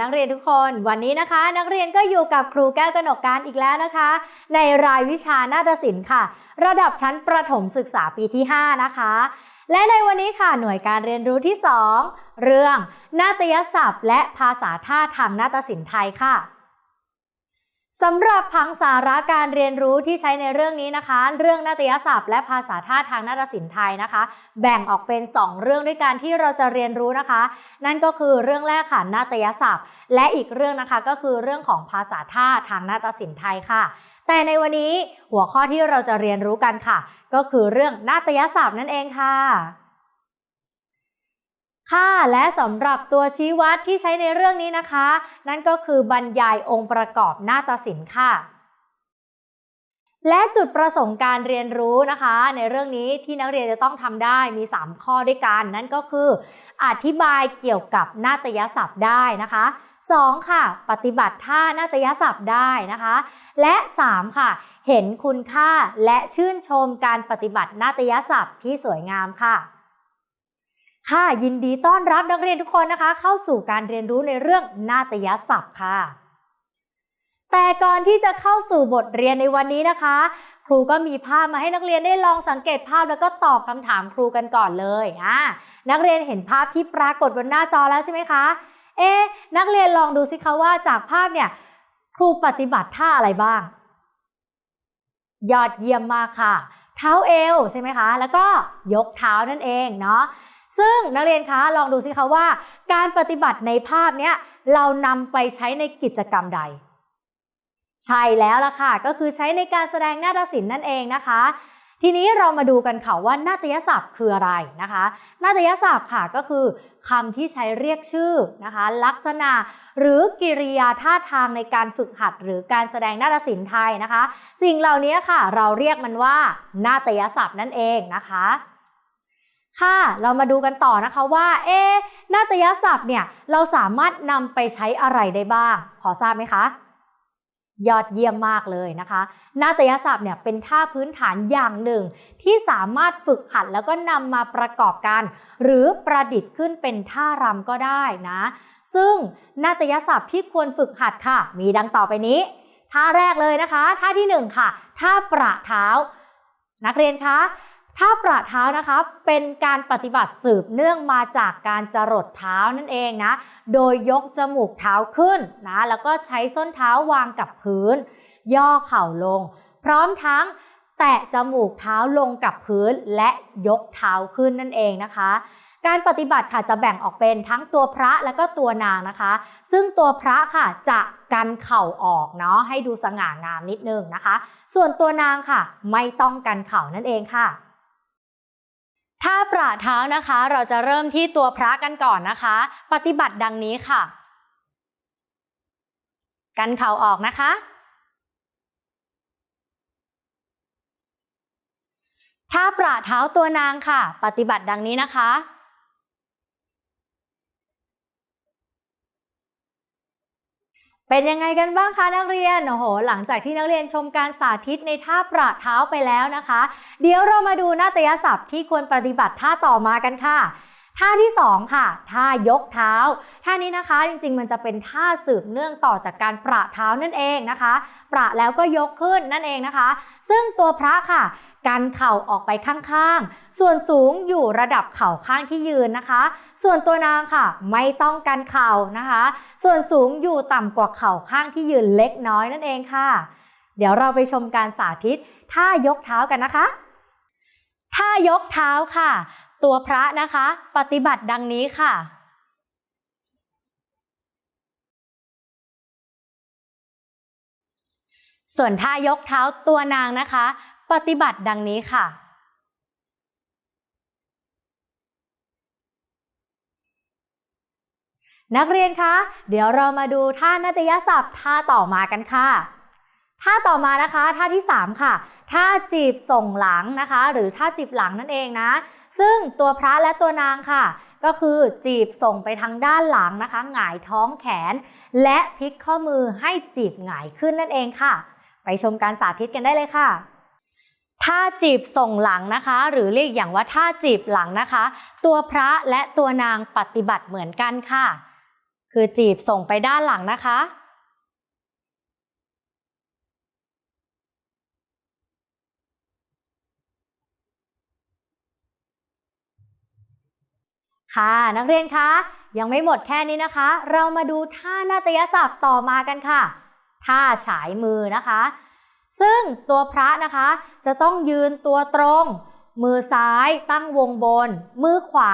นักเรียนทุกคน วันนี้นะคะ นักเรียนก็อยู่กับครูแก้วกนกการอีกแล้วนะคะ ในรายวิชานาฏศิลป์ค่ะ ระดับชั้นประถมศึกษาปีที่ 5 นะคะ และในวันนี้ค่ะหน่วยการเรียนรู้ที่ 2 เรื่องนาฏยศัพท์ และภาษาท่าทางนาฏศิลป์ไทยค่ะ สำหรับผังสาระการเรียนรู้ที่ใช้ในเรื่องนี้นะคะ เรื่องนาฏยศัพท์และภาษาท่าทางนาฏศิลป์ไทยนะคะ แบ่งออกเป็น 2 เรื่องด้วยกันที่เราจะเรียนรู้นะคะ นั่นก็คือเรื่องแรกค่ะนาฏยศัพท์ และอีกเรื่องนะคะก็คือเรื่องของภาษาท่าทางนาฏศิลป์ไทยค่ะ แต่ในวันนี้หัวข้อที่เราจะเรียนรู้กันค่ะ ก็คือเรื่องนาฏยศัพท์นั่นเองค่ะ ค่ะและสำหรับตัวชี้วัดที่ใช้ในเรื่องนี้นะคะ นั่นก็คือบรรยายองค์ประกอบหน้าฏศิลป์ค่ะ และจุดประสงค์การเรียนรู้นะคะ ในเรื่องนี้ที่นักเรียนจะต้องทำได้มี 3 ข้อด้วยกัน นั่นก็คือ อธิบายเกี่ยวกับนาฏยศัพท์ได้นะคะ 2. ค่ะ ปฏิบัติท่านาฏยศัพท์ได้นะคะ และ 3. ค่ะ เห็นคุณค่าและชื่นชมการปฏิบัตินาฏยศัพท์ที่สวยงามค่ะ ค่ะยินดีต้อนรับนักเรียนทุกคนนะคะ เข้าสู่การเรียนรู้ในเรื่องนาฏยศัพท์ค่ะ แต่ก่อนที่จะเข้าสู่บทเรียนในวันนี้นะคะ ครูก็มีภาพมาให้นักเรียนได้ลองสังเกตภาพแล้วก็ตอบคำถามครูกันก่อนเลยอ่านักเรียนเห็นภาพที่ปรากฏบนหน้าจอแล้วใช่ไหมคะเอ๊ะนักเรียนลองดูสิคะว่าจากภาพเนี่ยครูปฏิบัติท่าอะไรบ้าง ยอดเยี่ยมมากค่ะ เท้าเอวใช่ไหมคะ แล้วก็ยกเท้านั่นเองเนาะ ซึ่งนักเรียนคะลองดูสิคะว่า การปฏิบัติในภาพเนี้ยเรานำไปใช้ในกิจกรรมใด ใช่แล้วล่ะค่ะ ก็คือใช้ในการแสดงนาฏศิลป์นั่นเองนะคะ ทีนี้เรามาดูกันค่ะว่านาฏยศัพท์คืออะไรนะคะ นาฏยศัพท์ค่ะก็คือคำที่ใช้เรียกชื่อนะคะ ลักษณะหรือกิริยาท่าทางในการฝึกหัด หรือการแสดงนาฏศิลป์ไทยนะคะ สิ่งเหล่านี้ค่ะ เราเรียกมันว่านาฏยศัพท์นั่นเองนะคะ ค่ะเรามาดูกันต่อนะคะว่า เอ๊นาฏยศัพท์เนี่ยเราสามารถนำไปใช้อะไรได้บ้าง พอทราบไหมคะ ยอดเยี่ยมมากเลยนะคะนาฏยศัพท์เนี่ยเป็นท่าพื้นฐานอย่างหนึ่ง ที่สามารถฝึกหัดแล้วก็นำมาประกอบกัน หรือประดิษฐ์ขึ้นเป็นท่ารำก็ได้นะ ซึ่งนาฏยศัพท์ที่ควรฝึกหัดค่ะ มีดังต่อไปนี้ ท่าแรกเลยนะคะ ท่าที่หนึ่งค่ะท่าประเท้า นักเรียนคะ ท่าประเท้านะคะเป็นการปฏิบัติสืบเนื่องมาจากการจรดเท้านั่นเองนะ โดยยกจมูกเท้าขึ้นนะแล้วก็ใช้ส้นเท้าวางกับพื้น ย่อเข่าลง พร้อมทั้งแตะจมูกเท้าลงกับพื้นและยกเท้าขึ้นนั่นเองนะคะ การปฏิบัติค่ะจะแบ่งออกเป็นทั้งตัวพระและก็ตัวนางนะคะ ซึ่งตัวพระค่ะจะกันเข่าออกเนาะให้ดูสง่างามนิดนึงนะคะ ส่วนตัวนางค่ะไม่ต้องกันเข่านั่นเองค่ะ ถ้าปราเท้านะคะ เราจะเริ่มที่ตัวพระกันก่อนนะคะ ปฏิบัติดังนี้ค่ะ กันเข่าออกนะคะ ถ้าปราเท้าตัวนางค่ะ ปฏิบัติดังนี้นะคะ เป็นยังไงกันบ้างคะนักเรียน โอ้โห หลังจากที่นักเรียนชมการสาธิตในท่าประเท้าไปแล้วนะคะ เดี๋ยวเรามาดูนาฏยศัพท์ที่ควรปฏิบัติท่าต่อมากันค่ะ ท่าที่ 2 ค่ะ ท่ายกเท้า ท่านี้นะคะจริงๆ มันจะเป็นท่าสืบเนื่องต่อจากการประเท้านั่นเองนะคะ ประแล้วก็ยกขึ้นนั่นเองนะคะ ซึ่งตัวพระค่ะกันเข่าออกไปข้างๆ ส่วนสูงอยู่ระดับเข่าข้างที่ยืนนะคะ ส่วนตัวนางค่ะไม่ต้องกันเข่านะคะ ส่วนสูงอยู่ต่ำกว่าเข่าข้างที่ยืนเล็กน้อยนั่นเองค่ะ เดี๋ยวเราไปชมการสาธิตท่ายกเท้ากันนะคะท่ายกเท้าค่ะ ตัวพระนะคะ ปฏิบัติดังนี้ค่ะส่วนท่ายกเท้าตัวนางนะคะ ปฏิบัติดังนี้ค่ะ นักเรียนคะ เดี๋ยวเรามาดูท่านาฏยศัพท์ท่าต่อมากันค่ะ ท่าต่อมานะคะท่าที่ 3 ค่ะท่าจีบส่งหลังนะคะ หรือท่าจีบหลังนั่นเองนะ ซึ่งตัวพระและตัวนางค่ะ ก็คือจีบส่งไปทางด้านหลังนะคะ หงายท้องแขน และพลิกข้อมือให้จีบหงายขึ้นนั่นเองค่ะ ไปชมการสาธิตกันได้เลยค่ะท่าจีบส่งหลังนะคะ หรือเรียกอย่างว่าท่าจีบหลังนะคะ ตัวพระและตัวนางปฏิบัติเหมือนกันค่ะ คือจีบส่งไปด้านหลังนะคะ ค่ะนักเรียนคะยังไม่หมดแค่นี้นะคะ เรามาดูท่านาฏยศัพท์ต่อมากันค่ะ ท่าฉายมือนะคะ ซึ่งตัวพระนะคะจะต้องยืนตัวตรง มือซ้ายตั้งวงบน มือขวา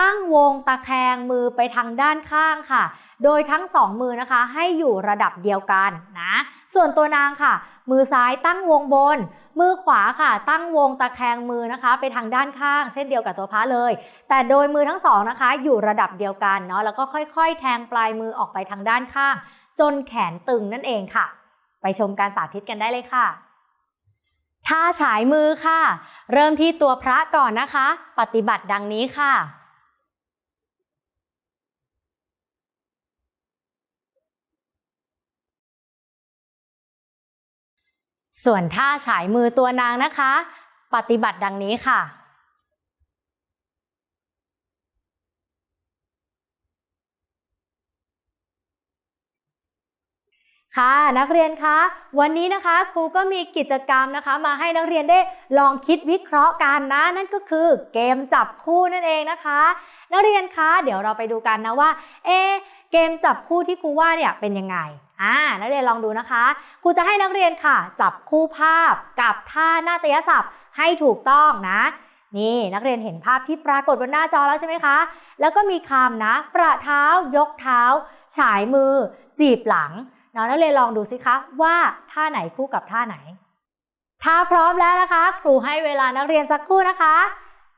ตั้งวงตะแคงมือไปทางด้านข้างค่ะ โดยทั้งสองมือนะคะให้อยู่ระดับเดียวกันนะ ส่วนตัวนางค่ะ มือซ้ายตั้งวงบน มือขวาค่ะ ตั้งวงตะแคงมือนะคะ ไปทางด้านข้าง เช่นเดียวกับตัวพระเลย แต่โดยมือทั้งสองนะคะ อยู่ระดับเดียวกันเนาะแล้วก็ค่อยๆ แทงปลายมือออกไปทางด้านข้าง จนแขนตึงนั่นเองค่ะ ไปชมการสาธิตกันได้เลยค่ะท่าฉายมือค่ะ เริ่มที่ตัวพระก่อนนะคะ ปฏิบัติดังนี้ค่ะ ส่วนท่าฉายมือตัวนางนะคะ ปฏิบัติดังนี้ค่ะ ค่ะนักเรียนคะวันนี้นะคะครูก็มีกิจกรรมนะคะ มาให้นักเรียนได้ลองคิดวิเคราะห์กันนะนั่นก็คือเกมจับคู่นั่นเองนะคะ นักเรียนคะเดี๋ยวเราไปดูกันนะว่าเอเกมจับคู่ที่ครูว่าเนี่ยเป็นยังไง อ่านักเรียนลองดูนะคะครูจะให้นักเรียนค่ะ จับคู่ภาพกับท่านาฏยศัพท์ให้ถูกต้องนะ นี่นักเรียนเห็นภาพที่ปรากฏบนหน้าจอแล้วใช่ไหมคะ แล้วก็มีคำนะ ประเท้ายกเท้า ฉายมือ จีบหลังเนาะนักเรียนลองดูสิคะว่าท่าไหนคู่กับท่าไหน ถ้าพร้อมแล้วนะคะ ครูให้เวลานักเรียนสักครู่นะคะ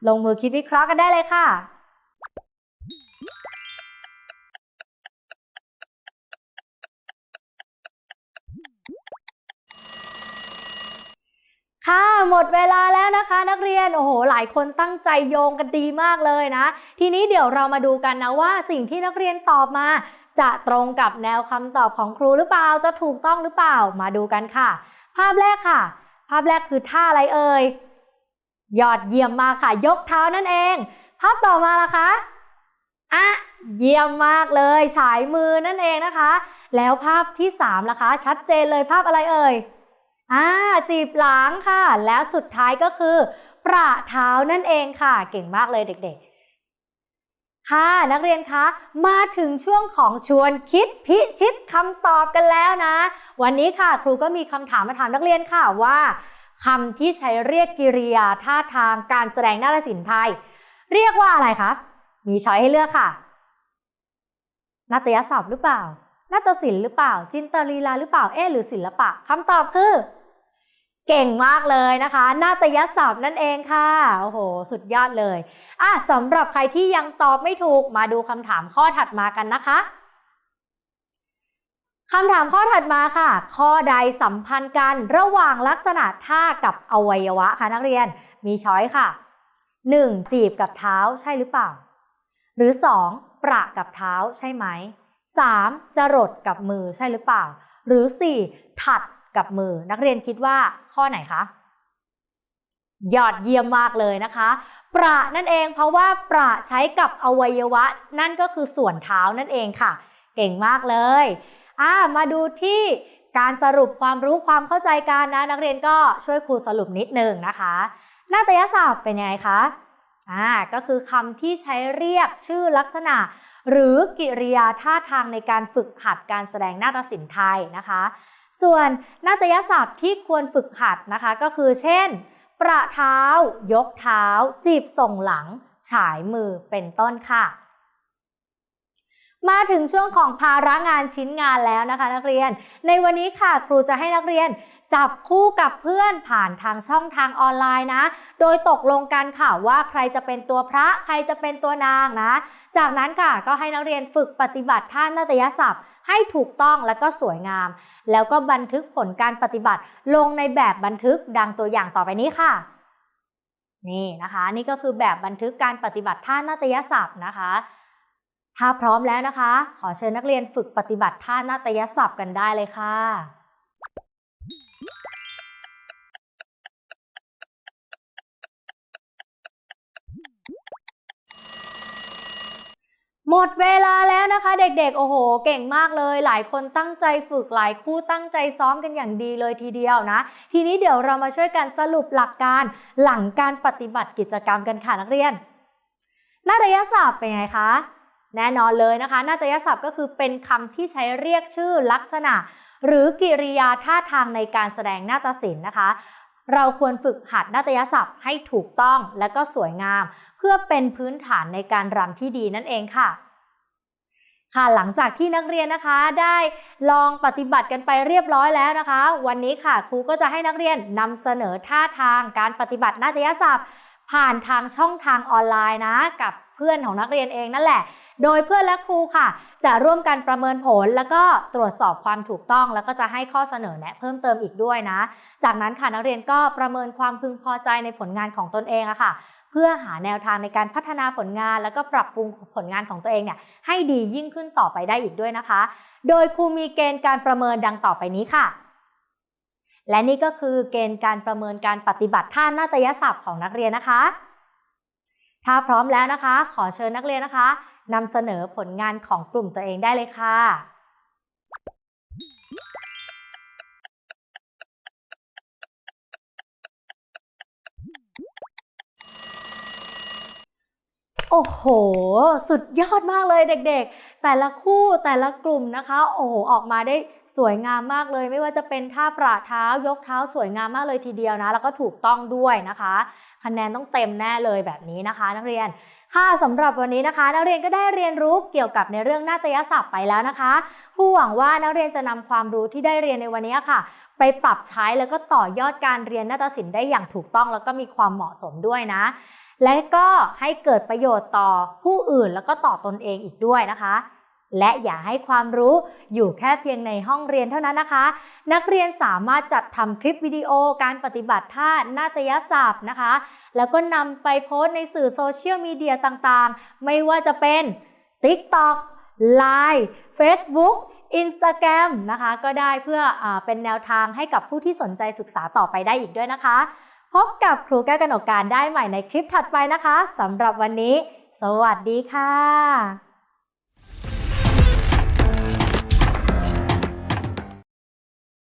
ลงมือคิดวิเคราะห์กันได้เลยค่ะ ค่ะ หมดเวลาแล้วนะคะ นักเรียนโอ้โหหลายคนตั้งใจโยงกันดีมากเลยนะ ทีนี้เดี๋ยวเรามาดูกันนะว่าสิ่งที่นักเรียนตอบมา จะตรงกับแนวคำตอบของครูหรือเปล่าจะถูกต้องหรือเปล่ามาดูกันค่ะ ภาพแรกค่ะ ภาพแรกคือท่าอะไรเอ่ยยอดเยี่ยมมากค่ะ ยกเท้านั่นเอง ภาพต่อมาล่ะคะอะเยี่ยมมากเลยฉายมือนั่นเองนะคะ แล้วภาพที่3ล่ะคะ ชัดเจนเลยภาพอะไรเอ่ย อ่าจีบหลังค่ะ แล้วสุดท้ายก็คือ ประเท้านั่นเองค่ะ เก่งมากเลยเด็กๆ ค่ะนักเรียนคะ มาถึงช่วงของชวนคิดพิชิตคำตอบกันแล้วนะ วันนี้ค่ะครูก็มีคำถามมาถามนักเรียนค่ะว่าคำที่ใช้เรียกกิริยาท่าทางการแสดงนาฏศิลป์ไทย เรียกว่าอะไรคะ มีช้อยให้เลือกค่ะนาฏยศัพท์หรือเปล่านาฏศิลป์หรือเปล่า จินตลีลาหรือเปล่าเอ๊หรือศิลปะคำตอบคือ เก่งมากเลยนะคะนาฏยศัพท์นั่นเองค่ะ โอ้โห สุดยอดเลย อะสำหรับใครที่ยังตอบไม่ถูก มาดูคำถามข้อถัดมากันนะคะคำถามข้อถัดมาค่ะ ข้อใดสัมพันธ์กันระหว่างลักษณะท่ากับอวัยวะคะนักเรียน มีช้อยค่ะ 1. จีบกับเท้าใช่หรือเปล่า หรือ 2. ประกับเท้าใช่ไหม 3. จรดกับมือใช่หรือเปล่า หรือ 4. ถัด กับมือ นักเรียนคิดว่าข้อไหนคะยอดเยี่ยมมากเลยนะคะ ประนั่นเองเพราะว่าประใช้กับอวัยวะ นั่นก็คือส่วนเท้านั่นเองค่ะ เก่งมากเลยอ่ามาดูที่การสรุปความรู้ความเข้าใจกันนะ นักเรียนก็ช่วยครูสรุปนิดนึงนะคะนาฏยศาสตร์เป็นยังไงคะอ่าก็คือคำที่ใช้เรียกชื่อลักษณะ หรือกิริยาท่าทางในการฝึกหัดการแสดงนาฏศิลป์ไทยนะคะ ส่วนนาฏยศัพท์ที่ควรฝึกหัดนะคะก็คือเช่น ประเท้า ยกเท้า จีบส่งหลัง ฉายมือเป็นต้นค่ะ มาถึงช่วงของภาระงานชิ้นงานแล้วนะคะ นักเรียน ในวันนี้ค่ะครูจะให้นักเรียนจับคู่กับเพื่อนผ่านทางช่องทางออนไลน์นะ โดยตกลงกันค่ะว่าใครจะเป็นตัวพระใครจะเป็นตัวนางนะ จากนั้นค่ะก็ให้นักเรียนฝึกปฏิบัติท่านาฏยศัพท์ ให้ถูกต้องและก็สวยงาม แล้วก็บันทึกผลการปฏิบัติลงในแบบบันทึกดังตัวอย่างต่อไปนี้ค่ะ นี่นะคะ นี่ก็คือแบบบันทึกการปฏิบัติท่านาฏยศัพท์นะคะ ถ้าพร้อมแล้วนะคะ ขอเชิญนักเรียนฝึกปฏิบัติท่านาฏยศัพท์กันได้เลยค่ะ หมดเวลาแล้วนะคะ เด็กๆ โอ้โห เก่งมากเลย หลายคนตั้งใจฝึกหลายคู่ตั้งใจซ้อมกันอย่างดีเลยทีเดียวนะ ทีนี้เดี๋ยวเรามาช่วยกันสรุปหลักการหลังการปฏิบัติกิจกรรมกันค่ะนักเรียนนาฏยศัพท์เป็นไงคะแน่นอนเลยนะคะนาฏยศัพท์ก็คือเป็นคำที่ใช้เรียกชื่อลักษณะ หรือกิริยาท่าทางในการแสดงนาฏศิลป์นะคะ เราควรฝึกหัดนาฏยศัพท์ให้ถูกต้องและก็สวยงาม เพื่อเป็นพื้นฐานในการรำที่ดีนั่นเองค่ะค่ะหลังจากที่นักเรียนนะคะได้ลองปฏิบัติกันไปเรียบร้อยแล้วนะคะ วันนี้ค่ะครูก็จะให้นักเรียนนำเสนอท่าทางการปฏิบัตินาฏยศัพท์ ผ่านทางช่องทางออนไลน์นะ กับ เพื่อนของนักเรียนเองนั่นแหละ โดยเพื่อนและครูค่ะ จะร่วมกันประเมินผล แล้วก็ตรวจสอบความถูกต้อง แล้วก็จะให้ข้อเสนอแนะเพิ่มเติมอีกด้วยนะ จากนั้นค่ะนักเรียนก็ประเมินความพึงพอใจในผลงานของตนเองอะค่ะ เพื่อหาแนวทางในการพัฒนาผลงาน แล้วก็ปรับปรุงผลงานของตัวเองเนี่ยให้ดียิ่งขึ้นต่อไปได้อีกด้วยนะคะ โดยครูมีเกณฑ์การประเมินดังต่อไปนี้ค่ะและนี่ก็คือเกณฑ์การประเมินการปฏิบัติท่านาฏยศัพท์ของนักเรียนนะคะ ถ้าพร้อมแล้วนะคะ ขอเชิญนักเรียนนะคะนำเสนอผลงานของกลุ่มตัวเองได้เลยค่ะ โอ้โห สุดยอดมากเลยเด็กๆ แต่ละคู่แต่ละกลุ่มนะคะ โอ้โห ออกมาได้สวยงามมากเลย ไม่ว่าจะเป็นท่าประเท้ายกเท้าสวยงามมากเลยทีเดียวนะ แล้วก็ถูกต้องด้วยนะคะ คะแนนต้องเต็มแน่เลยแบบนี้นะคะ นักเรียน ค่ะสำหรับวันนี้นะคะ นักเรียนก็ได้เรียนรู้เกี่ยวกับในเรื่องนาฏยศัพท์ไปแล้วนะคะผู้หวังว่านักเรียนจะนำความรู้ที่ได้เรียนในวันนี้ค่ะ ไปปรับใช้แล้วก็ต่อยอดการเรียนนาฏศิลป์ได้อย่างถูกต้อง แล้วก็มีความเหมาะสมด้วยนะ และก็ให้เกิดประโยชน์ต่อผู้อื่นแล้วก็ต่อตนเองอีกด้วยนะคะ และอย่าให้ความรู้อยู่แค่เพียงในห้องเรียนเท่านั้นนะคะ นักเรียนสามารถจัดทำคลิปวิดีโอการปฏิบัติท่านาฏยศัพท์นะคะ แล้วก็นำไปโพสต์ในสื่อโซเชียลมีเดียต่างๆ ไม่ว่าจะเป็น TikTok Line Facebook Instagram นะคะ ก็ได้เพื่ออเป็นแนวทางให้กับผู้ที่สนใจศึกษาต่อไปได้อีกด้วยนะคะ พบกับครูแก้วกนกการได้ใหม่ในคลิปถัดไปนะคะสำหรับวันนี้ สวัสดีค่ะ